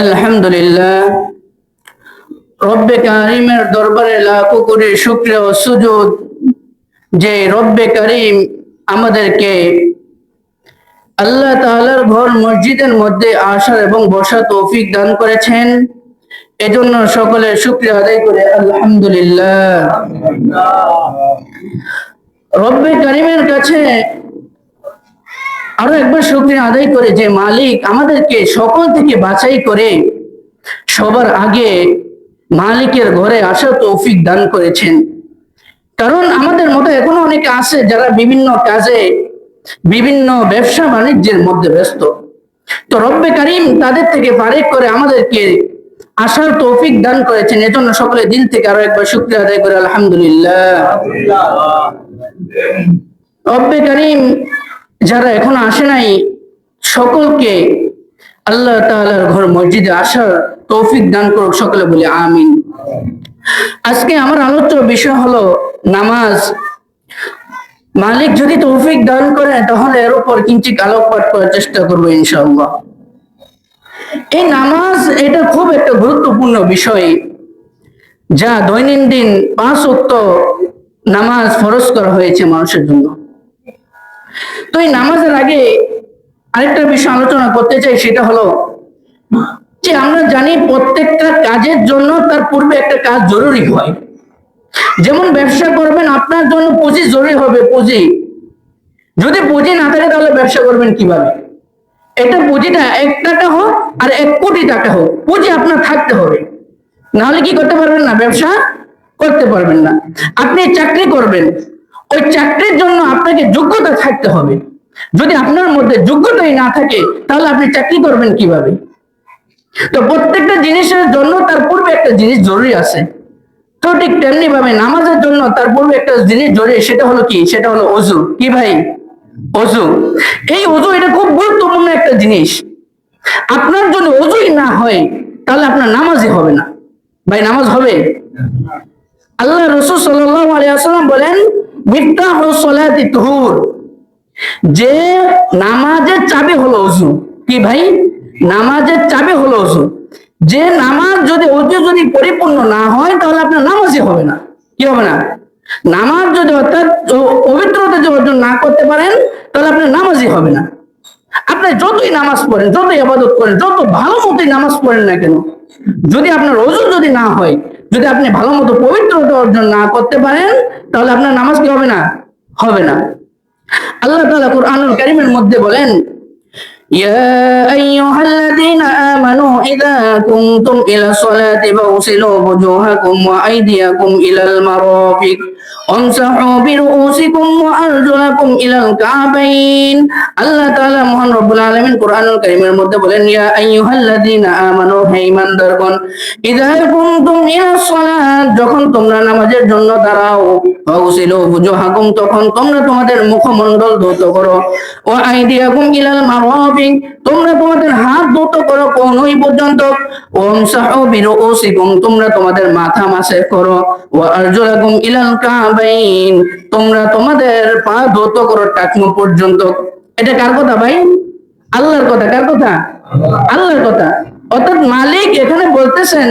আলহামদুলিল্লাহ। রব্বে কারিমের দরবারে লাখো কোটি শুক্রিয়া ও সুজুদ যে রব্বে কারিম আমাদেরকে আল্লাহ তাআলার ঘর মসজিদের মধ্যে আসার এবং বসার তৌফিক দান করেছেন। এজন্য সকলে শুক্রিয়া আদায় করে আলহামদুলিল্লাহ। রব্বে কারিমের কাছে আরও একবার শুক্রিয়া আদায় করে যে মালিক আমাদেরকে সকল থেকে বাছাই করে সবার আগে মালিকের ঘরে আসার তৌফিক দান করেছেন। কারণ আমাদের মতো এখনও অনেকে আছে যারা বিভিন্ন কাজে বিভিন্ন ব্যবসা বাণিজ্যের মধ্যে ব্যস্ত। তো রব্বে কারিম তাদের থেকে ফারেক করে আমাদেরকে আসার তৌফিক দান করেছেন। এজন্য সকলে দিল থেকে আরও একবার শুক্রিয়া আদায় করে আলহামদুলিল্লাহ। রব্বে কারিম যারা এখনও আসে নাই, সকলকে আল্লাহ তাআলার ঘর মসজিদে আসার তৌফিক দান করুক, সকলে বলি আমিন। আজকে আমার আলোচ্য বিষয় হলো নামাজ। মালিক যদি তৌফিক দান করে, তাহলে এর উপর কিঞ্চিত আলোকপাত করার চেষ্টা করব ইনশাআল্লাহ। এই নামাজ এটা খুব একটা গুরুত্বপূর্ণ বিষয়, যা দৈনন্দিন পাঁচ উক্ত নামাজ ফরজ করা হয়েছে মানুষের জন্য। তো এই নামাজের আগে আরেকটা বিষয় আলোচনা করতে চাই, সেটা হলো যে আমরা জানি প্রত্যেকটা কাজের জন্য তার পূর্বে একটা কাজ জরুরি হয়। যেমন ব্যবসা করবেন, আপনার জন্য পুঁজি জরুরি হবে পুঁজি। যদি পুঁজি না থাকে, তাহলে ব্যবসা করবেন কীভাবে? এটা পুঁজিটা এক টাকা হোক আর এক কোটি টাকা হোক, পুঁজি আপনার থাকতে হবে। নাহলে কি করতে পারবেন না, ব্যবসা করতে পারবেন না। আপনি চাকরি করবেন ওই চাকরির জন্য আপনাকে যোগ্যতা থাকতে হবে। যদি আপনার মধ্যে যোগ্যতাই না থাকে তাহলে আপনি চাকরি করবেন কীভাবে? তো প্রত্যেকটা জিনিসের জন্য তার পূর্বে একটা জিনিস জরুরি আছে। তো ঠিক তেমনি ভাবে নামাজের জন্য তার পূর্বে একটা জিনিস জরুরি সেটা হলো কি? সেটা হলো অজু কি ভাই? অজু এই অজু এটা খুব গুরুত্বপূর্ণ একটা জিনিস। আপনার জন্য অজুই না হয় তাহলে আপনার নামাজই হবে না। ভাই নামাজ হবে? আল্লাহ রসুল সাল্লাল্লাহু আলাইহি বলেন যে নামাজের চাবি হলো অজু কি ভাই? নামাজের চাবি হলো অজু যে নামাজ যদি অজু যদি পরিপূর্ণ না হয়, তাহলে আপনার নামাজই হবে না। কি হবে না? নামাজ যদি অর্থাৎ পবিত্রতা যদি অর্জন না করতে পারেন, তাহলে আপনার নামাজই হবে না। আপনি যতই নামাজ পড়েন, যতই আবাদত করেন, যত ভালো মতোই নামাজ পড়েন না কেন, যদি আপনার অজু যদি না হয় যদি আপনি ভালো মতো পবিত্রতা অর্জন না করতে পারেন তাহলে আপনার নামাজ কি হবে না হবে না আল্লাহ তাআলা কুরআনুল কারীমের মধ্যে বলেন يا أيها الذين آمنوا إذا كنتم إلى الصلاة فاغسلوا وجوهكم وأيديكم إلى المرافق অনসাহু বিরুসিকুম ওয়া আরজুলাকুম ইলাল কাবাইন আল্লাহ তাআলা মহান রব্বুল আলামিন কোরআনুল কারীমের মধ্যে বলেন, ইয়া আইয়ুহাল্লাযীনা আমানু, হে ঈমানদারগণ, ইযা কুমতুম ইলাস সালাত যখন তোমরা নামাজের জন্য দাঁড়াও ফাউসিলু বুজুহাকুম তখন তোমরা তোমাদের মুখমণ্ডল ধৌত করো। ওয়া আইদিয়াকুম ইলাল মারাফিক তোমরা তোমাদের হাত ধৌত করো কোনই পর্যন্ত। ওমসাহু বিরুসিকুম তোমরা তোমাদের মাথা মাসে করো। ও আরজুলাকুম ইলাল কাবাইন, তোমরা তোমাদের পা ধৌত করো টাকনু পর্যন্ত। এটা কার কথা ভাই? আল্লাহর কথা, কার কথা? আল্লাহর কথা। অর্থাৎ মালিক এখানে বলতেছেন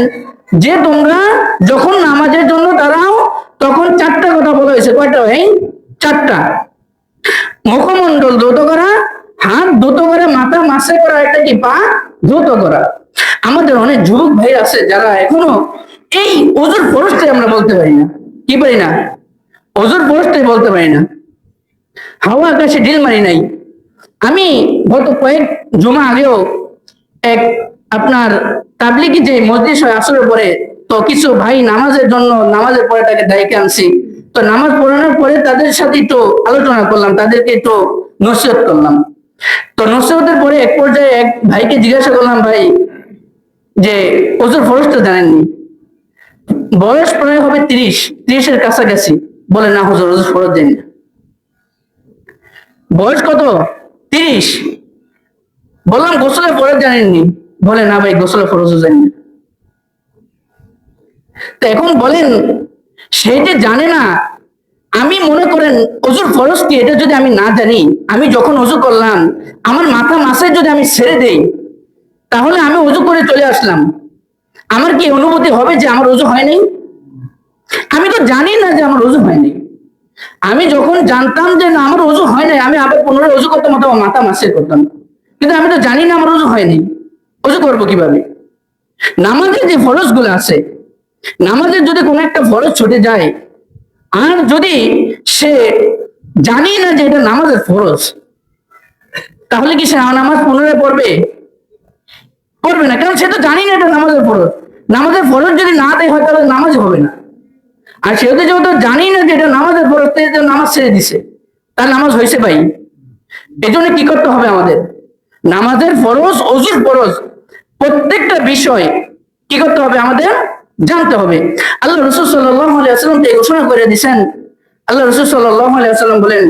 যে তোমরা যখন নামাজের জন্য দাঁড়াও, তখন চারটা কথা বলা হয়েছে। কয়টা ভাই? চারটা। মুখমণ্ডল দ্রুত করা, হাত দ্রুত করে মাথা মাসে করা একটা কি পা? দ্রুত করা। আমাদের অনেক যুবক ভাই আছে যারা এখনও এই ওজোর ফরসটাই আমরা বলতে পারি না। কি পারি না? ওজোর ফরসটাই বলতে পারি না। হাওয়া আকাশে ঢিল মারি নাই। আমি গত কয়েক জমা আগেও এক আপনার তাবলিগি যে মসজিদ হয় আসরের পরে তো কিছু ভাই নামাজের জন্য নামাজের পরে তাকে দায়িত্বে আনছি। তো নামাজ পড়ানোর পরে তাদের সাথে একটু আলোচনা করলাম, তাদেরকে একটু নসিহত করলাম। তো নসিহতের পরে এক পর্যায়ে এক ভাইকে জিজ্ঞাসা করলাম, ভাই, যে ওজোর ফরজটা জানেননি? বয়স প্রায় হবে তিরিশ, তিরিশের কাছাকাছি। বলে, না হুজুর, ওজোর ফরজ জানি না। বয়স কত? তিরিশ। বললাম গোসলে ফরজ জানেননি। বলে, না ভাই গোসলে ফরজও জানি না। তো এখন বলেন, সে যে জানে না আমি মনে করেন অজুর ফরজ কি, এটা যদি আমি না জানি, আমি যখন অজু করলাম, আমার মাথা মাসে যদি আমি ছেড়ে দেই, তাহলে আমি অজু করে চলে আসলাম। আমার কি অনুভূতি হবে যে আমার অজু হয়নি? আমি তো জানি না যে আমার রোজু হয়নি। আমি যখন জানতাম যে না, আমার অজু হয় নাই, আমি আবার পুনরায় অজু করতাম অথবা মাথা মাসে করতাম। কিন্তু আমি তো জানি না আমার রোজু হয়নি। অজু করব কীভাবে? নামাজের যে ফরজগুলো আছে, নামাজের যদি কোনো একটা ফরজ ছুটে যায় আর যদি সে জানি না যে এটা নামাজের ফরজ, তাহলে কি সে নামাজ পুনরায় পড়বে? পড়বে না, কারণ সে তো জানি না এটা নামাজের ফরজ। নামাজের ফরজ যদি না দেয় হয়, তাহলে নামাজ হবে না। আর সেহেতু যেহেতু জানি না যে এটা নামাজের ফরজ সে তো নামাজ ছেড়ে দিছে। তার নামাজ হয়েছে ভাই। এই জন্য কি করতে হবে আমাদের? নামাজের ফরজ, অজুর ফরজ, প্রত্যেকটা বিষয় কি করতে হবে আমাদের? জানতে হবে আল্লাহ রসুল সাল্লাম এই ঘোষণা করে দিছেন আল্লাহ রসুল সাল্লাম বলেন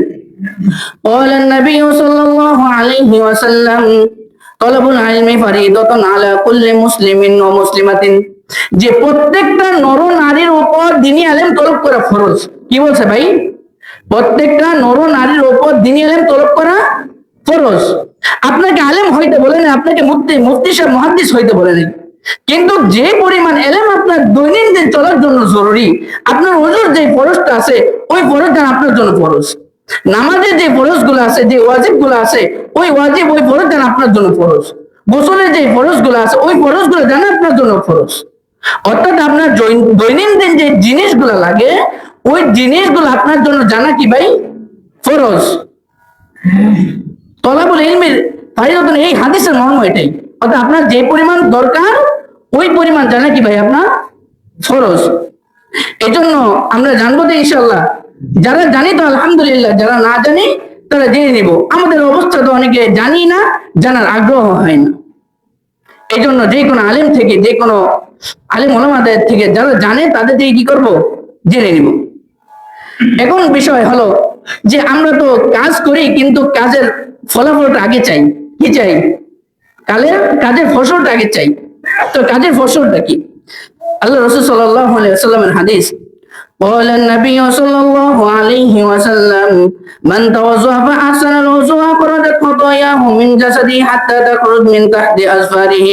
قال النبي صلى الله عليه وسلم طلب العلم فريضة على كل مسلم ومسلمة যে প্রত্যেকটা নর নারীর উপর দিনী আলেম তলব করা ফরজ কি বলছে ভাই প্রত্যেকটা নর নারীর উপর দিনী আলেম তলব করা ফরজ আপনাকে আলেম হইতে বলে না আপনাকে মুফতি মুফতি সাহেব মহাদিস হইতে বলে নাই কিন্তু যে পরিমাণ এলেম আপনার দৈনন্দিন চলার জন্য জরুরি, আপনার ওজুর যে ফরজটা আছে, ওই ফরজটা আপনার জন্য ফরজ। নামাজের যে ফরজগুলো আছে, যে ওয়াজিবগুলো আছে, ওই ওয়াজিব, ওই ফরজ জানা আপনার জন্য ফরজ। গোসলের যে ফরজগুলো আছে, ওই ফরজগুলো জানা আপনার জন্য ফরজ। অর্থাৎ আপনার দৈনন্দিন যে জিনিসগুলো লাগে, ওই জিনিসগুলো আপনার জন্য জানা কি ভাই? ফরজ। তলাবুল ইলমের ফারিদতুন, এই হাদিসের মর্ম এটাই। অর্থাৎ আপনার যে পরিমাণ দরকার ওই পরিমাণ জানা কি ভাই আপনার? ফরজ। এই জন্য আমরা জানব তো ইনশাল্লাহ যারা জানি তো আলহামদুলিল্লাহ, যারা না জানি তারা জেনে নিব। আমাদের অবস্থা তো অনেকে জানি না, জানার আগ্রহ হয় না। এই জন্য যে কোনো আলেম থেকে, যে কোনো আলেম ওলামাদের থেকে যারা জানে তাদের থেকে কি করব? জেনে নিব। এখন বিষয় হলো যে আমরা তো কাজ করি কিন্তু কাজের ফলাফলটা আগে চাই। কি চাই? কালের কাজের ফসলটা আগে চাই। তো কাজের ফসলটা কি? আল্লাহ রসুল সাল্লাহ সাল্লামের হাদিস قال النبي صلى الله عليه وسلم من توضأ فأحسن الوضوء أخرجت خطاياه من جسده حتى تخرج من تحت أظفاره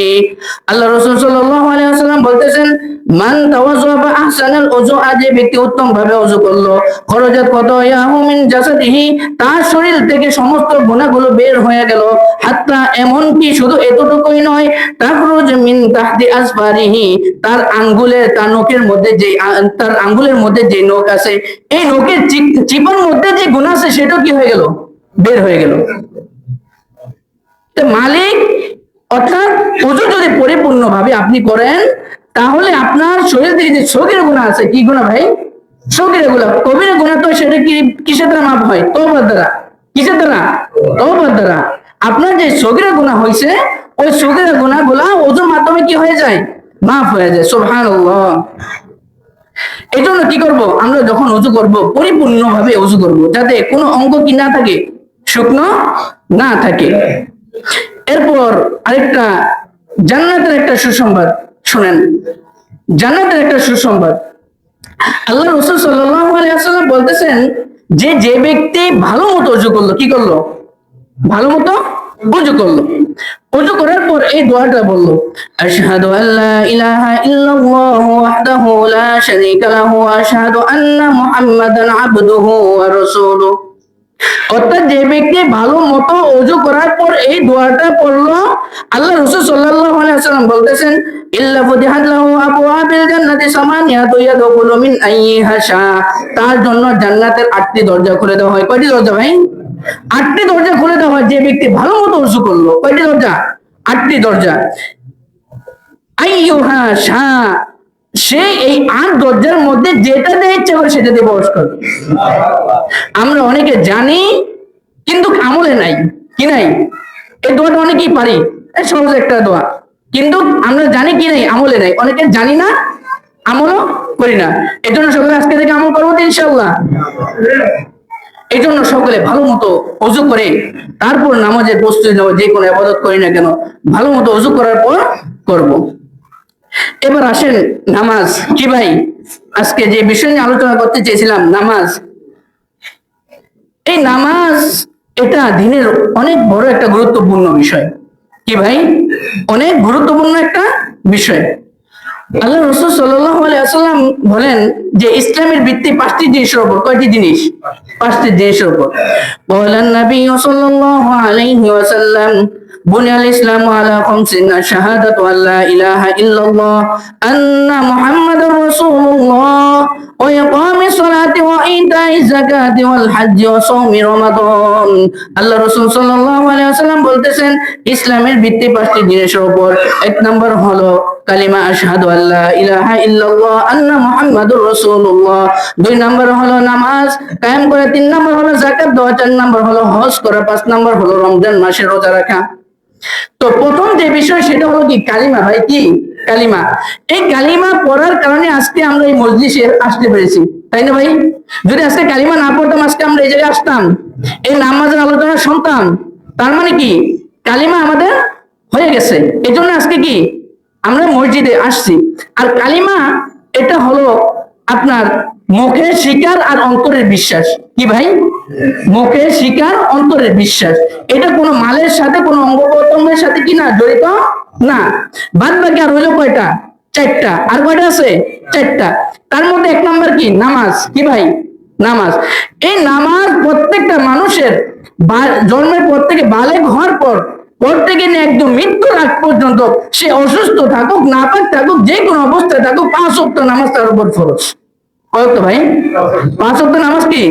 আল্লাহ রসুল সাল্লাল্লাহু আলাইহি ওয়াসাল্লাম বলতেছেন মান তাওয়াজ্জা বা আহসানাল উযু যে ব্যক্তি উত্তম ভাবে ওযু করলো খরজাত খতায়াহু মিন জাসাদিহি তার শরীর থেকে সমস্ত গুনাহগুলো বের হয়ে গেল হাত্তা এমন কি শুধু এতটুকুই নয় তাখরুজ মিন তাহতি আসফারিহি তার আঙ্গুলের তার নখের মধ্যে যে আ- তার আঙ্গুলের মধ্যে যে নখ আছে, এই নখের চিপ- চিপার মধ্যে যে গুনাহ আছে, সেটাও কি হয়ে গেল? বের হয়ে গেল। মালিক, অর্থাৎ ওজু যদি পরিপূর্ণ ভাবে আপনি করেন, তাহলে আপনার শরীর থেকে যে শোকের গুণা আছে, কি গুণা ভাই? শোকের গুণা। কবির গুণা তো সেটা কি, কিসের দ্বারা মাপ হয়? তোবার দ্বারা। কিসের দ্বারা? তোবার দ্বারা। আপনার যে শোকের গুণা হয়েছে ওই শোকের গুণা গুলা ওজুর মাধ্যমে কি হয়ে যায়? মাফ হয়ে যায়। সোহান এই জন্য কি করব? আমরা যখন উজু করব পরিপূর্ণ ভাবে উজু করব, যাতে কোনো অঙ্গ কি না থাকে, শুকনো না থাকে। এরপর আরেকটা, জান্নাতের একটা সুসংবাদ শুনেন। জান্নাতের একটা সুসংবাদ। আল্লাহ রসুল সাল্লাম বলতেছেন, যে যে ব্যক্তি ভালো মতো উজু করল, কি করল? ভালো মতো উজু করল উজু করার পর এই দোয়াটা বলল আশহাদু আল্লা ইলাহা ইল্লাল্লাহু ওয়াহদাহু লা শারীকা লাহু ওয়া আশহাদু আন্না মুহাম্মাদান আবদুহু ওয়া রাসূলুহু অর্থাৎ যে ব্যক্তি ভালো মতো অজু করার পর এই দোয়াটা পড়ল, আল্লাহ রসুল ওয়াসাল্লাম বলতেছেন তার জন্য জান্নাতের আটটি দরজা খুলে দেওয়া হয়। কয়টি দরজা ভাই? আটটি দরজা খুলে দেওয়া হয় যে ব্যক্তি ভালো মতো অজু করল। কয়টি দরজা? আটটি দরজা। আইয়ুহা শা সে এই আট দরজার মধ্যে যেটা দিয়ে ইচ্ছা করে সেটা দিয়ে প্রবেশ করবে। আমরা অনেকে জানি, কিন্তু আমলে নাই। কি নাই? এই দোয়াটা অনেকেই পারি। সহজ একটা দোয়া। কিন্তু আমরা জানি কি নাই? আমলে নাই। অনেকে জানি না, আমলও করি না। এই জন্য সকলে আজকে থেকে আমল করব ইনশাল্লাহ এই জন্য সকলে ভালো মতো অজু করে, তারপর নামাজের প্রস্তুতি নেব, যে কোনো আবাদত করি না কেন, ভালো মতো অজু করার পর করব। এবার আসেন নামাজ। কি ভাই? আজকে যে বিষয় নিয়ে আলোচনা করতে চেয়েছিলাম, নামাজ। এই নামাজ এটা দিনের অনেক বড় একটা গুরুত্বপূর্ণ বিষয়। কি ভাই? অনেক গুরুত্বপূর্ণ একটা বিষয়। আল্লাহ রসুল সাল্লাম বলেন যে ইসলামের ভিত্তি পাঁচটি জিনিসের উপর, কয়টি জিনিস? পাঁচটি জিনিসের উপর। বলেন নবী সাল্লাল্লাহু আলাইহি ওয়াসাল্লাম بني الإسلام على خمس شهادة أن لا إله إلا الله أن محمد رسول الله وإقام الصلاة وإيتاء الزكاة والحج وصوم رمضان আল্লাহ রসুল সাল্লাল্লাহু আলাইহি ওয়াসাল্লাম বলতেছেন ইসলামের ভিত্তি পাঁচটি জিনিসের উপর এক নম্বর হলো কালিমা আশহাদু আল্লাহ ইলাহা ইল্লাল্লাহ আন্না মুহাম্মাদুর রাসূলুল্লাহ দুই নম্বর হলো নামাজ কায়েম করা তিন নম্বর হলো যাকাত দেওয়া চার নম্বর হলো হজ করা পাঁচ নম্বর হলো রমজান মাসে রোজা রাখা তো প্রথম যে বিষয় সেটা হলো কি, কালিমা ভাই, কি? কালিমা। এই কালিমা পড়ার কারণে আজকে আমরা এই মসজিদে আসতে পেরেছি, তাই না ভাই? যদি আজকে কালিমা না পড়তাম, আজকে আমরা এই জায়গায় আসতাম। এই নামাজের আলোচনা শুনতাম তার মানে কি? কালিমা আমাদের হয়ে গেছে। এই জন্য আজকে কি? আমরা মসজিদে আসছি। আর কালিমা, এটা হলো আপনার মুখের শিকার আর অন্তরের বিশ্বাস। কি ভাই? মুখের শিকার, অন্তরে বিশ্বাস। এটা কোনো মালের সাথে, কোনো অঙ্গ প্রত্যঙ্গের সাথে কি না জড়িত? না। বাদ বাকি আর হইল কয়টা? চারটা। আর কয়টা আছে? চারটা। তার মধ্যে এক নাম্বার কি? নামাজ। কি ভাই? নামাজ। এই নামাজ প্রত্যেকটা মানুষের জন্মের পর থেকে বালেগ হওয়ার পর পর থেকে একদম মৃত্যুর আগ পর্যন্ত সে অসুস্থ থাকুক, নাপাক থাকুক, যে কোনো অবস্থায় থাকুক, পাঁচ অক্ট নামাজ তার উপর ফরজ। কয়েক ভাই? পাঁচ অক্ট নামাজ কি?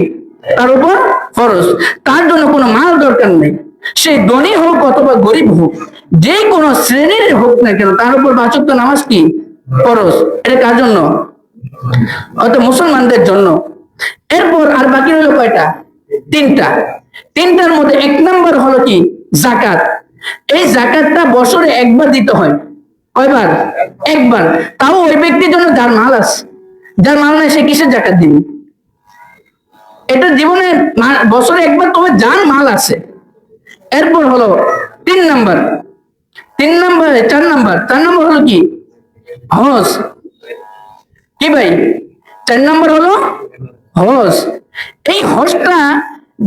তার উপর খরচ তার জন্য কোনো মাল দরকার নেই। সে ধনী হোক অথবা গরিব হোক, যে কোনো শ্রেণির হোক না কেন, তার উপর অক্ট নামাজ কি? খরচ এটা কার জন্য? অত মুসলমানদের জন্য। এরপর আর বাকি রইল কয়টা? তিনটা। তিনটার মধ্যে এক নম্বর হলো কি? জাকাত। এই জাকাতটা বছরে একবার দিতে হয়। কয়বার? একবার। তাও ওই ব্যক্তির জন্য যার মাল আছে। যার মাল নাই, সে কিসের জাকাত দিবে? এটা জীবনে বছরে একবার তবে যার মাল আছে। এরপর হলো তিন নাম্বার। তিন নাম্বার, চার নাম্বার। চার নাম্বার হলো কি? হজ। কি ভাই? চার নম্বর হলো হজ। এই হজটা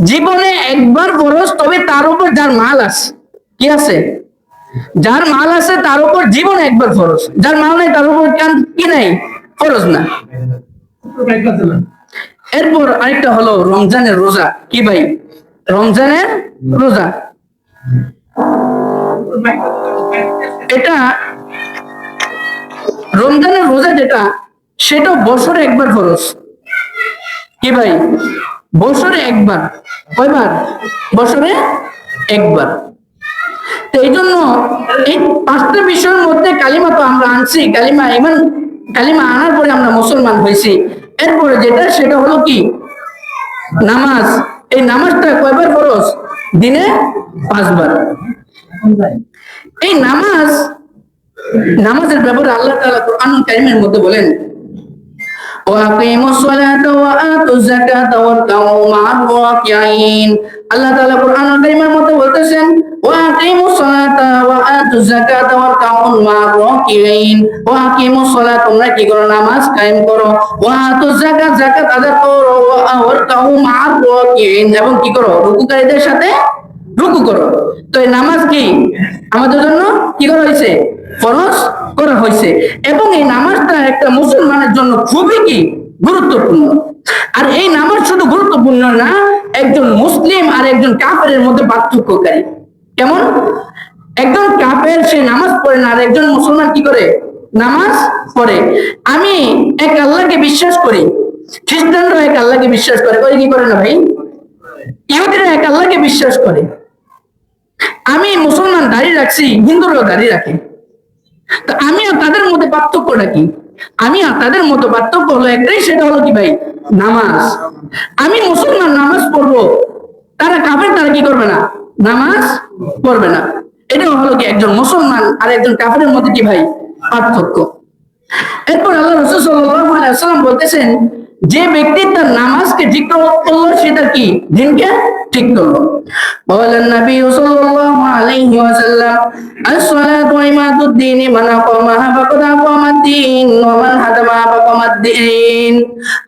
জীবনে একবার ফরজ, তবে তার উপর যার মাল আছে, কি আছে? যার মাল আছে, তার উপর জীবনে একবার ফরজ। যার মাল নাই, তার উপর কি নাই? ফরজ না। এরপর আরেকটা হলো রমজানের রোজা। কি ভাই? রমজানের রোজা। এটা রমজানের রোজা যেটা, সেটা বছরে একবার খরচ কি ভাই? বছরে একবার। কয়বার? বছরে একবার। তো এই জন্য এই পাঁচটা বিষয়ের মধ্যে কালিমা তো আমরা আনছি। কালিমা ইমান কালিমা আনার পরে আমরা মুসলমান হয়েছি। এরপরে যেটা, সেটা হলো কি? নামাজ। এই নামাজটা কয়বার ফরজ? দিনে পাঁচবার। এই নামাজ, নামাজের ব্যাপারে আল্লাহ তাআলা কোরআন টাইমের মধ্যে বলেন, ওয়া আকিমুস সালাতা ওয়া আতুজ যাকাতা ওয়া কাউ মা'র ওয়াকিয়িন আল্লাহ তাআলা কোরআন কারীমের মধ্যে বলতেছেন, ওয়া আকিমুস সালাতা ওয়া আতুজ যাকাতা ওয়া মা ওয়া আকিমুস সালাত, তোমরা কি করো? নামাজ কায়েম করো। ওয়া আতুজ যাকাত যাকাত আদায় করো। ওয়া মা এবং কি করো? রুকুকারীদের সাথে রুকু করো। তো এই নামাজ কি? আমাদের জন্য কি করা হয়েছে? ফরজ করা হয়েছে। এবং এই নামাজটা একটা মুসলমানের জন্য খুবই কি? গুরুত্বপূর্ণ। আর এই নামাজ শুধু গুরুত্বপূর্ণ না, একজন মুসলিম আর একজন কাফেরের মধ্যে পার্থক্যকারী। কেমন? একজন কাফের সে নামাজ পড়ে না, আর একজন মুসলমান কি করে? নামাজ পড়ে। আমি এক আল্লাহকে বিশ্বাস করি খ্রিস্টানরা এক আল্লাহকে বিশ্বাস করে। করে কি করে না ভাই? ইহুদিরা এক আল্লাহকে বিশ্বাস করে। আমি মুসলমান দাঁড়িয়ে রাখছি, হিন্দুরাও দাঁড়িয়ে রাখে। তো আমি আর তাদের মধ্যে পার্থক্যটা কি? আমি আপনাদের মধ্যে পার্থক্য হলো একটাই, সেটা হলো কি ভাই? নামাজ। আমি মুসলমান, নামাজ পড়ব। তারা কাফের, তারা কি করবে না? নামাজ পড়বে না। এটা হলো কি একজন মুসলমান আর একজন কাফের মধ্যে কি ভাই? পার্থক্য। এরপর আল্লাহ রসুল সাল্লাম বলতেছেন যে ব্যক্তি তার নামাজকে ঠিক করল সেটা কি দিনকে ঠিক করল? বলেন নবী সাল্লাল্লাহু আলাইহি ওয়াসাল্লাম, আস-সালাতু ওয়া মান হাদামা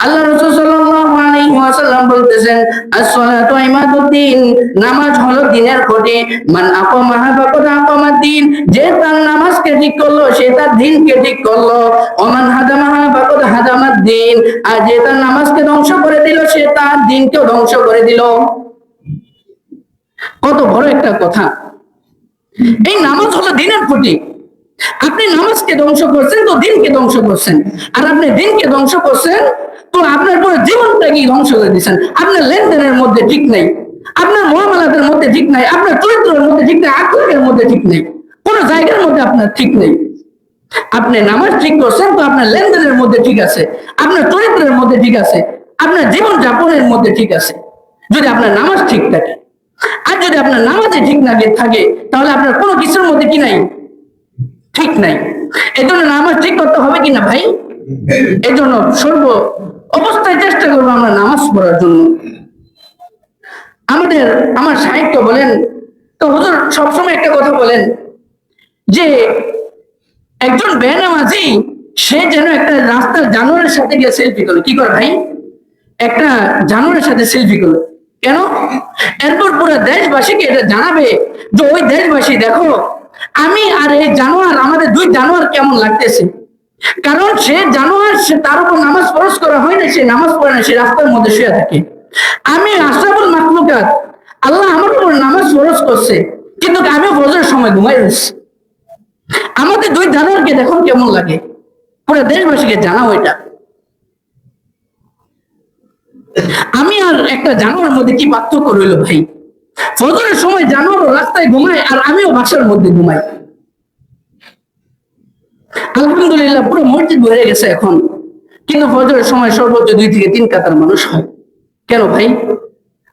আল্লাহ রাসূল সাল্লাল্লাহু আলাইহি ওয়াসাল্লাম বলতেছেন, আস-সালাতু নামাজ হলো দিনের কোটে মান আকামাহা ফাকাদ আকামাদ যে তার নামাজকে ঠিক করল, সে তার দিনকে ঠিক করল। ওয়া মান হাদামাহা ফাকাদ হাদামাদ আর যে তার নামাজকে ধ্বংস করে দিল সে তার দিনকেও ধ্বংস করে দিল। কত বড় একটা কথা। এই নামাজ হলো দিনের খুঁটি। আপনি নামাজকে ধ্বংস করছেন তো দিনকে ধ্বংস করছেন। আর আপনি দিনকে ধ্বংস করছেন তো আপনার পুরো জীবনটাকেই ধ্বংস করে দিচ্ছেন আপনার লেনদেনের মধ্যে ঠিক নেই। আপনার মহামালাদের মধ্যে ঠিক নাই। আপনার চরিত্রের মধ্যে ঠিক নাই। আক্রমের মধ্যে ঠিক নেই। কোনো জায়গার মধ্যে আপনার ঠিক নেই। আপনি নামাজ ঠিক করছেন তো আপনার লেনদেনের মধ্যে ঠিক আছে, আপনার চরিত্রের মধ্যে ঠিক আছে, আপনার জীবন যাপনের মধ্যে ঠিক আছে, যদি আপনার নামাজ ঠিক থাকে। আর যদি আপনার নামাজে ঠিক না থাকে, তাহলে আপনার কোনো কিছুর মধ্যে কি নাই? ঠিক নাই। এই জন্য নামাজ ঠিক করতে হবে কিনা ভাই? এই জন্য সর্ব অবস্থায় চেষ্টা করব আমরা নামাজ পড়ার জন্য। আমাদের, আমার সাহিত্য বলেন, তো হুজুর সবসময় একটা কথা বলেন যে একজন বেনামাজি, সে যেন একটা রাস্তার জানোয়ারের সাথে গিয়ে সেলফি করল। কি করে ভাই? একটা জানোয়ারের সাথে সেলফি করল। কেন? এরপর পুরো দেশবাসীকে এটা জানাবে যে, ওই দেশবাসী দেখো, আমি আর এই জানোয়ার, আমাদের দুই জানোয়ার কেমন লাগতেছে? কারণ সে জানোয়ার, সে তার উপর নামাজ ফরজ করা হয় না, সে নামাজ পড়ে না, সে রাস্তার মধ্যে শুয়ে থাকে। আমি আশরাফুল মাকলুকাত আল্লাহ আমার উপর নামাজ ফরজ করছে, কিন্তু আমি ফজরের সময় ঘুমাই রয়েছি। আমাদের দুই জানোয়ারকে দেখুন কেমন লাগে। পুরো দেশবাসীকে জানাও এটা। আমি আর একটা জানোয়ার মধ্যে কি পার্থক্য রইল ভাই? ফজরের সময় জানোয়ার রাস্তায় ঘুমায় আর আমিও বাসার মধ্যে ঘুমাই। আলহামদুলিল্লাহ পুরো মসজিদ ভরে গেছে এখন। কিন্তু ফজরের সময় সর্বোচ্চ দুই থেকে তিন কাতার মানুষ হয়। কেন ভাই?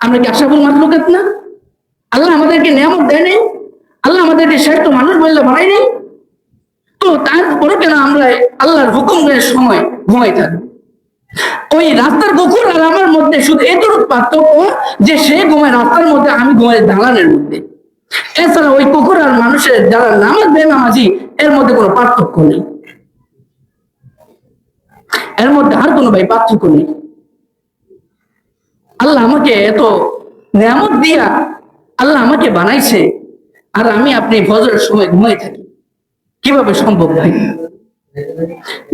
আমরা কি আশাফুল মাতলুকাত না? আল্লাহ আমাদেরকে নিয়ামত দেয় নেই? আল্লাহ আমাদেরকে শ্রেষ্ঠ মানুষ বললে বানাই নেই? তারপরে কেন আমরা আল্লাহর হুকুমের সময় ঘুমাই থাকি? ওই রাস্তার কুকুর আর আমার মধ্যে শুধু এতটুকু পার্থক্য যে সে ঘুমায় রাস্তার মধ্যে, আমি ঘুমাই দালানের মধ্যে। এছাড়া ওই কুকুর আর মানুষের যারা নামাজ, বেনামাজি, এর মধ্যে কোনো পার্থক্য নেই। এর মধ্যে আর কোনো ভাই পার্থক্য নেই। আল্লাহ আমাকে এত নিয়ামত দিয়া আল্লাহ আমাকে বানাইছে, আর আমি আপনি ফজরের সময় ঘুমাই থাকি। কিভাবে সম্ভব ভাই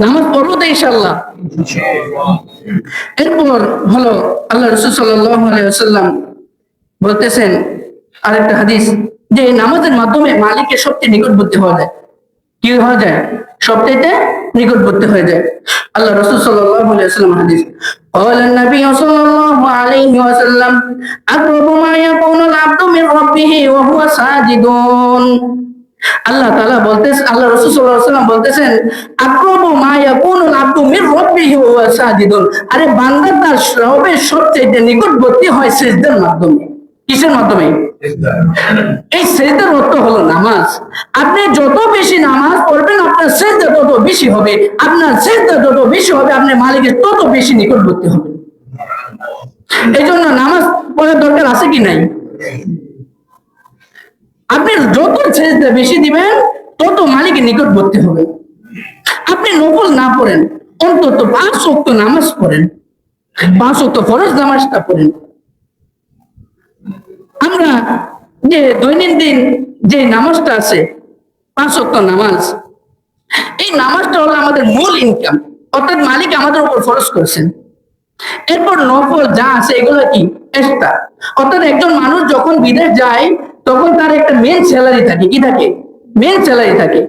নামাজ পড়বো তো ইনশাল্লাহ এরপর হলো আল্লাহ রসুল সাল্লাম বলতেছেন আরেকটা হাদিস যে এই নামাজের মাধ্যমে মালিকের সবচেয়ে নিকটবর্তী হওয়া যায় কি হওয়া যায় সবচেয়ে নিকটবর্তী হয়ে যায় আল্লাহ রসুল সাল্লাম হাদিস قال النبي صلى الله عليه وسلم أقرب ما يكون العبد من ربه وهو ساجد আল্লাহ তাআলা বলতেছেন আল্লাহ রাসূল সাল্লাল্লাহু আলাইহি ওয়াসাল্লাম বলতেছেন আকরাবু মা ইয়াকুনুল আবদু মির রাব্বিহি ওয়া সাজিদুন। আরে বান্দা তার রবের সবচেয়ে নিকটবর্তী হয় সিজদার মাধ্যমে। কিসের মাধ্যমে? এই সেজদার অর্থ হলো নামাজ। আপনি যত বেশি নামাজ পড়বেন আপনার সেজদা তত বেশি হবে। আপনার সেজদা যত বেশি হবে আপনি মালিকের তত বেশি নিকটবর্তী হবে। এই জন্য নামাজ পড়ার দরকার আছে কি নাই? আপনি যত সেজদা বেশি দিবেন, তত মালিকের নিকটবর্তী হবে। আপনি নকল না পড়েন, অন্তত পাঁচ শক্ত নামাজ পড়েন। পাঁচ শক্ত ফরজ নামাজটা পড়েন। আমরা যে দৈনন্দিন যে নামাজটা আছে, পাঁচ শক্ত নামাজ, এই নামাজটা হলো আমাদের মূল ইনকাম অর্থাৎ মালিক আমাদের উপর ফরজ করেছেন। এরপর নফল যা আছে, এগুলো কি? এক্সট্রা। অর্থাৎ একজন মানুষ যখন বিদেশ যায় তখন তার একটা মেন স্যালারি থাকে। কি থাকে? মেন স্যালারি থাকে।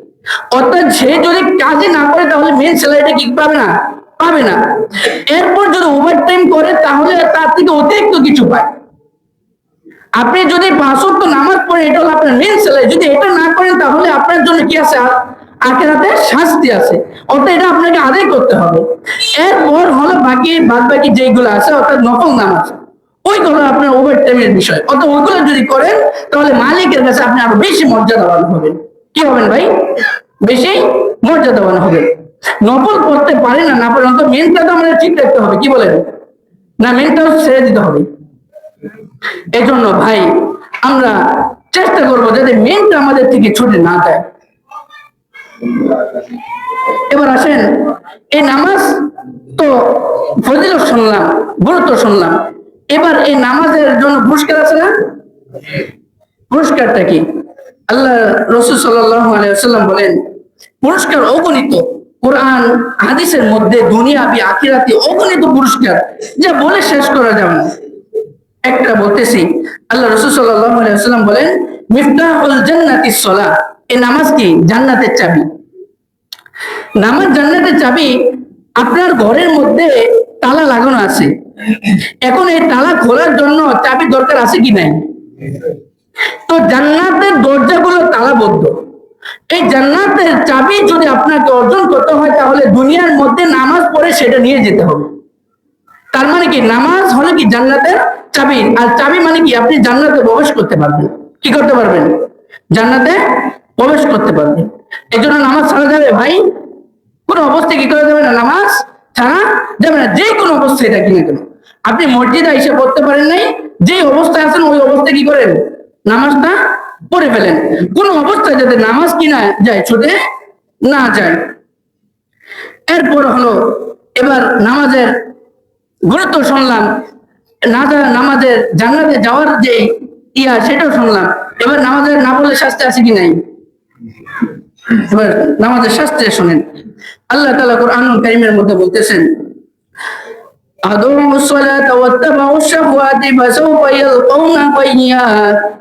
অর্থাৎ সে যদি কাজে না করে, তাহলে মেন স্যালারিটা কি পাবে না? পাবে না। এরপর যদি ওভার টাইম করে, তাহলে তার থেকে অতিরিক্ত কিছু পায়। আপনি যদি পাঁচ ওয়াক্ত নামাজ পড়েন, এটা হলো আপনার মেন স্যালারি যদি এটা না করেন, তাহলে আপনার জন্য কি আছে? আখেরাতে শাস্তি আছে। অর্থাৎ এটা আপনাকে আদায় করতে হবে। এরপর হলো বাকি বাদ বাকি যেগুলো আছে, অর্থাৎ নকল নামাজ। ওইগুলো আপনার ওভার টাইমের বিষয়। অত ওইগুলো যদি করেন, তাহলে মালিকের কাছে আপনি আরও বেশি মর্যাদাবান হবেন। কি হবেন ভাই? বেশি মর্যাদাবান হবেন। নফল করতে পারে না না পারে অন্তত মেনটা তো আমাদের ঠিক রাখতে হবে, কি বলেন? না মেনটাও ছেড়ে দিতে হবে। এই জন্য ভাই, আমরা চেষ্টা করব যাতে মেনটা আমাদের থেকে ছুটে না যায়। এবার আসেন, এই নামাজ তো ফজিলত শুনলাম, গুরুত্ব শুনলাম। এবার এই নামাজের জন্য পুরস্কার আছে না? পুরস্কারটা কি? আল্লাহ রসুল সাল্লাম বলেন, পুরস্কার অগণিত, কোরআন, হাদিসের মধ্যে দুনিয়া বি আখিরাতে অগণিত পুরস্কার। যা বলে শেষ করা যাবে না। একটা বলতেছি, আল্লাহ রসুল সাল্লাম বলেন, মিফতাহুল জান্নাতি সলা এই নামাজ কি? জান্নাতের চাবি। নামাজ জান্নাতের চাবি আপনার ঘরের মধ্যে তালা লাগানো আছে। এখন এই তালা খোলার জন্য চাবি দরকার আছে কি নাই? তো জান্নাতের দরজাগুলো তালাবদ্ধ। এই জান্নাতের চাবি যদি আপনাকে অর্জন করতে হয়, তাহলে দুনিয়ার মধ্যে নামাজ পড়ে সেটা নিয়ে যেতে হবে। তার মানে কি, নামাজ হলো কি জান্নাতের চাবি? আর চাবি মানে কি, আপনি জান্নাতে প্রবেশ করতে পারবেন। কি করতে পারবেন? জান্নাতে প্রবেশ করতে পারবেন। এই জন্য নামাজ ছাড়া যাবে ভাই? কোন অবস্থায় কি করা যাবে না? নামাজ না, যে কোনো অবস্থায় থাকি না কেন আপনি মসজিদে এসে পড়তে পারেন নাই, যে অবস্থায় আছেন ওই অবস্থায় কি করেন? নামাজটা পড়ে ফেলেন। কোন অবস্থায় যাতে নামাজ কিনা যায়, ছুটে না যায়। এরপর হলো, এবার নামাজের গুরুত্ব শুনলাম, না নামাজের জান্নাতে যাওয়ার যে ইয়া, সেটাও শুনলাম। এবার নামাজের না বললে শাস্তি আছে কি নাই? এবার নামাজের শাস্ত্রে শোনেন। আল্লাহ তালা কোরআন কারিমের মধ্যে বলতেছেন আদমু الصلاة واتبعوا الشهوات فسوف يلقون غيا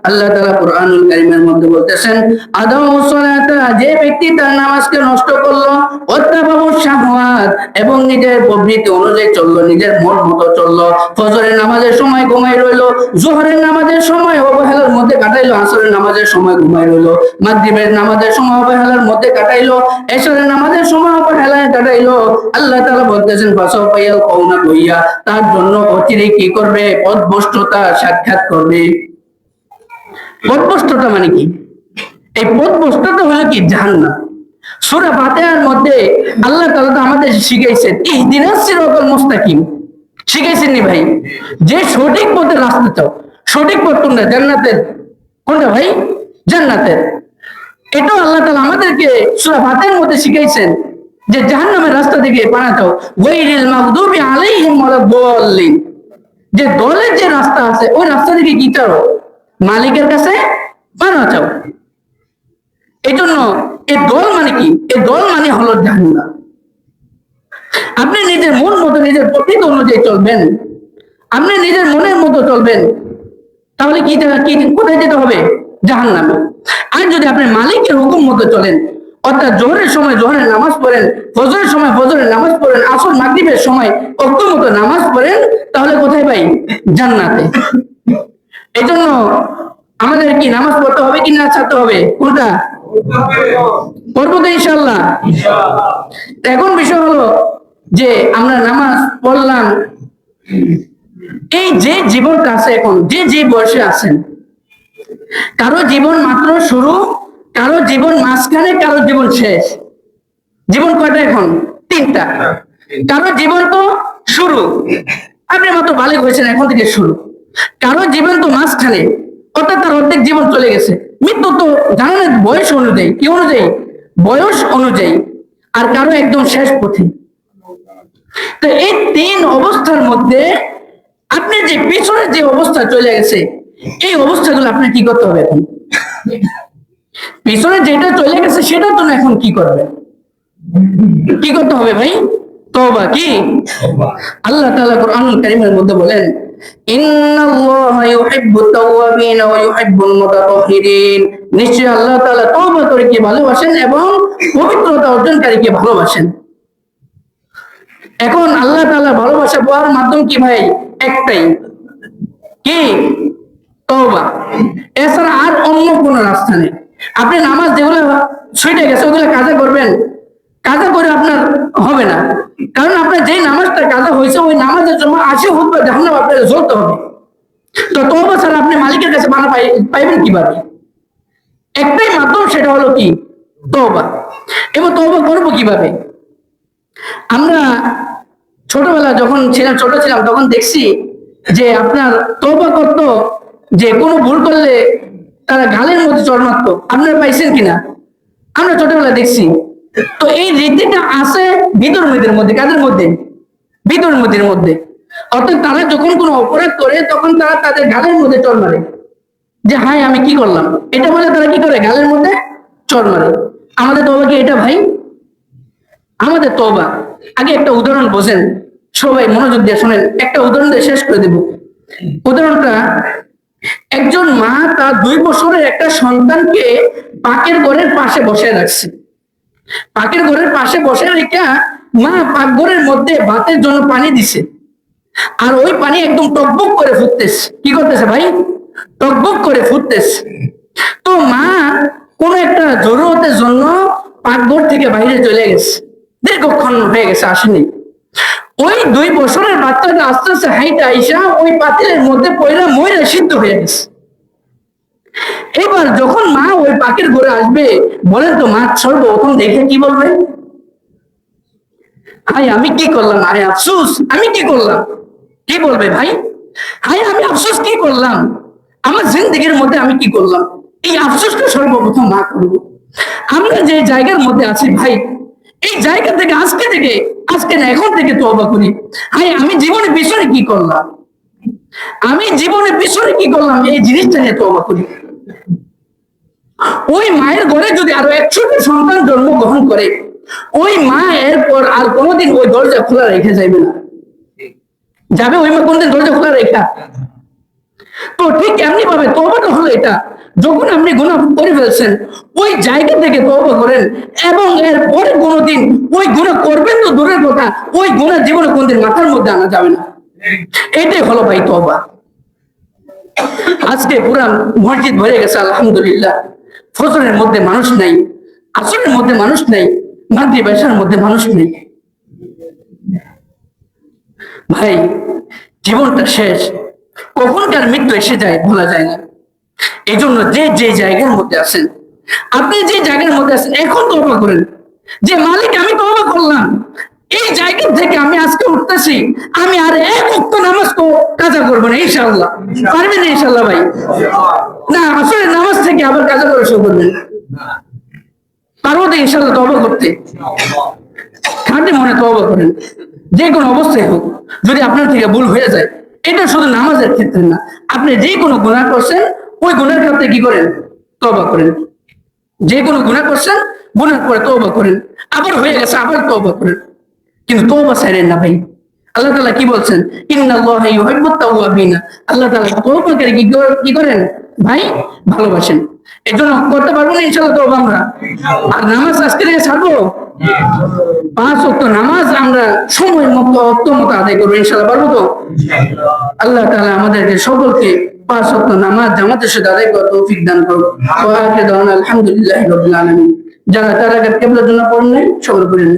আল্লাহ তাআলা কোরআনুল কারীমের মধ্যে বলতেছেন আদমু الصلاة যে ব্যক্তি তার নামাজকে নষ্ট করলো ওয়াত্তাবাউ শাহওয়াত এবং নিজের প্রবৃত্তি অনুযায়ী চললো নিজের মন মতো চললো ফজরের নামাজের সময় ঘুমাই রইলো জোহরের নামাজের সময় অবহেলার মধ্যে কাটাইলো আসরের নামাজের সময় ঘুমাই রইলো মাগরিবের নামাজের সময় অবহেলার মধ্যে কাটাইলো এশরের নামাজের সময় অবহেলায় কাটাইলো আল্লাহ তাআলা বলতেছেন ফাসাউফায়াল কওনা কইয়া তার জন্য অচিরে কি করবে? পদভষ্টতা সাক্ষাৎ করবে। পদভষ্টতা মানে কি? এই পদভষ্টতা হলো কি? জাহান্নাম সূরা মধ্যে আল্লাহ তো আমাদের শিখাইছেন মুস্তাকিম। শিখাইছেন নি ভাই? যে সঠিক পথে রাস্তা চাও, সঠিক পথ কোনটা? জান্নাতের। কোনটা ভাই? জান্নাতের। এটাও আল্লাহ তাআলা আমাদেরকে সুরা ফাতিহার মধ্যে শিখাইছেন। যে জাহান্নামের রাস্তা থেকে বানাতো ওয়াইরিল মাগদুবি আলাইহিম ওয়ালাদ-দাল্লিন যে দলের যে রাস্তা আছে, ওই রাস্তা থেকে কি চাও মালিকের কাছে বানা চাও এই জন্য এই দল মানে কি? এই দল মানে হলো জাহান্নাম। আপনি নিজের মন মতো নিজের প্রকৃতি অনুযায়ী চলবেন। আপনি নিজের মনের মতো চলবেন। তাহলে কি কি কোথায় যেতে হবে? জাহান্নামে। আর যদি আপনি মালিকের হুকুম মতো চলেন অর্থাৎ জোহরের সময় জোহরের নামাজ পড়েন, ফজরের সময় ফজরের নামাজ পড়েন, আসর মাগরিবের সময় অক্ত মতো নামাজ পড়েন, তাহলে কোথায় ভাই জান্নাতে। এই জন্য আমাদের কি নামাজ পড়তে হবে কি না ছাড়তে হবে? কোনটা? পড়ব তো ইনশাল্লাহ এখন বিষয় হলো যে আমরা নামাজ পড়লাম। এই যে জীবনটা আছে এখন, যে যে বয়সে আছেন, কারও জীবন মাত্র শুরু কারও জীবন মাঝখানে কারও জীবন শেষ। জীবন কয়টা এখন? তিনটা। কারও জীবন তো শুরু। আপনি মাত্র বালিক হয়েছেন এখন থেকে শুরু। কারও জীবন তো মাঝখানে অর্থাৎ তার অর্ধেক জীবন চলে গেছে। মৃত্যু তো জানেন বয়স অনুযায়ী কি অনুযায়ী? বয়স অনুযায়ী। আর কারও একদম শেষ পথে। তো এই তিন অবস্থার মধ্যে আপনি যে পিছনের যে অবস্থা চলে গেছে এই অবস্থাগুলো আপনার কি করতে হবে এখন? পিছনে যেটা চলে গেছে সেটা তো এখন কি করবে? কি করতে হবে ভাই? তওবা কি? আল্লাহ তাআলা কারীমের মধ্যে বলেন নিশ্চয় আল্লাহ তাআলা ভালোবাসেন এবং পবিত্রতা অর্জনকারীকে ভালোবাসেন। এখন আল্লাহ তাআলা ভালোবাসা পাওয়ার মাধ্যম কি ভাই? একটাই। কি? তওবা। এছাড়া আর অন্য কোনো রাস্তা নেই। আপনি নামাজ যেগুলো ছুটে গেছে, ওগুলো কাজা করবেন। কাজা করে আপনার হবে না। কারণ আপনার যেই নামাজটা কাজা হয়েছে, ওই নামাজের জন্য আসে হোক জাহান্নাম আপনাকে হবে। তো তওবা ছাড়া আপনি মালিকের কাছে মানা পাই পাইবেন কীভাবে? একটাই মাধ্যম সেটা হলো কি? তওবা। এবার তওবা করব কীভাবে? আমরা ছোটবেলা যখন ছিলাম, ছোট ছিলাম, তখন দেখছি যে আপনার তবা করতো যে কোনো ভুল করলে তারা গালের মধ্যে মারতো। আপনারা পাইছেন কিনা? আমরা ছোটবেলা দেখছি। তো এই রীতিটা আছে ভিতর মেয়েদের মধ্যে, কাদের মধ্যে? ভিতর মেয়েদের মধ্যে। অর্থাৎ তারা যখন কোনো অপরাধ করে, তখন তারা তাদের গালের মধ্যে চড় মারে। যে, হাই, আমি কি করলাম? এটা বলে তারা কি করে? গালের মধ্যে চড় মারে। আমাদের তবা কি এটা, ভাই? আমাদের তবা আগে একটা উদাহরণ বোঝেন। সবাই মনোযোগ দিয়ে শোনেন। একটা উদাহরণ দিয়ে শেষ করে দেব। উদাহরণটা একজন মা তার দুই বছরের একটা সন্তানকে পাকের ঘরের পাশে বসে রাখছে। পাকের ঘরের পাশে বসে রেখে মা পাকঘরের মধ্যে ভাতের জন্য পানি দিছে। আর ওই পানি একদম টকবক করে ফুটতেছে। কি করতেছে ভাই? টকবক করে ফুটতেছে। তো মা কোন একটা জরুরতের জন্য পাকঘর থেকে বাইরে চলে গেছে। দীর্ঘক্ষণ হয়ে গেছে, আসেনি। ওই দুই বছরের বাচ্চাটা আস্তে আস্তে হাইটা আইসা ওই পাতিলের মধ্যে পয়লা ময়রা সিদ্ধ হয়ে গেছে। এবার যখন মা ওই পাখির ঘরে আসবে, বলেন তো মা মাছ সর্বপ্রথম দেখে কি বলবে? হাই আমি কি করলাম? আরে আফসোস, আমি কি করলাম? কি বলবে ভাই? হাই আমি আফসোস কি করলাম? আমার জিন্দগির মধ্যে আমি কি করলাম? এই আফসোসটা সর্বপ্রথম মা করব। আমরা যে জায়গার মধ্যে আছি ভাই, এই জায়গা থেকে, আজকে থেকে আজকে না, এখন থেকে তো অবাক করি। হাই আমি জীবনে পিছনে কি করলাম? আমি জীবনে পিছনে কি করলাম? এই জিনিসটা নিয়ে তো অবাক করি। ওই মায়ের ঘরে যদি আরও একশোটি সন্তান জন্মগ্রহণ করে, ওই মা এরপর আর কোনোদিন ওই দরজা খোলা রেখে যাবে না। যাবে ওই মা কোনদিন দরজা খোলা রেখা? তো ঠিক এমনি ভাবে তবাটা হলো এটা, যখন আপনি গুণা করে ফেলছেন, ওই জায়গা থেকে তবা করেন এবং কোনোদিন ওই গুণা করবেন তো দূরের কথা, ওই গুণা জীবনে কোনদিন মাথার মধ্যে আনা যাবে না। এটাই হলো ভাই তবা আজকে পুরা মসজিদ ভরে গেছে, আলহামদুলিল্লাহ। ফজরের মধ্যে মানুষ নাই, আসরের মধ্যে মানুষ নাই মাতৃভাষার মধ্যে মানুষ নেই। ভাই, জীবনটা শেষ। কখনকার মৃত্যু এসে যায় বলা যায় না। এই জন্য যে যে জায়গার মধ্যে আছেন, আপনি যে জায়গার মধ্যে আছেন, এখন তবা করেন। যে মালিক, আমি তবা করলাম। এই জায়গা থেকে আমি আজকে উঠতেছি, আমি আর এক উক্ত নামাজ তো কাজা করব না ইনশাল্লাহ পারবেন ইনশাল্লাহ ভাই? না, আসলে নামাজ থেকে আবার কাজা করে শুরু করবেন। পারব তো ইনশাল্লাহ তবা করতে। খাঁটি মনে তবা করেন। যে কোনো অবস্থায় হোক, যদি আপনার থেকে ভুল হয়ে যায় এটা শুধু নামাজের ক্ষেত্রে না। আপনি যে কোনো গুণা করছেন, ওই গুণার ক্ষেত্রে কি করেন? তবা করেন। যে কোনো গুণা করছেন গুণার পরে তবা করেন। আবার হয়ে গেছে, আবার তবা করেন। কিন্তু তবা সাইরেন না ভাই। আল্লাহ তালা কি বলছেন? আল্লাহ তওবাকে কি করেন? ভাই, ভালোবাসেন। এই জন্য করতে পারব না ইনশাআল্লাহ তওবা আমরা? আর নামাজ আজকে ছাড়বো? পাঁচ অক্ট নামাজ আমরা সময় মতো অক্ত আদায় করব, ইনশাল্লাহ, পারব তো? আল্লাহ তালা আমাদেরকে সকলকে পাঁচ অক্ট নামাজ জামাতের সাথে আদায় করা তৌফিক দান করো আলহামদুলিল্লাহ রবিল আলামিন। যারা তারা কেবলার জন্য পড়েন নাই, সকল পড়েন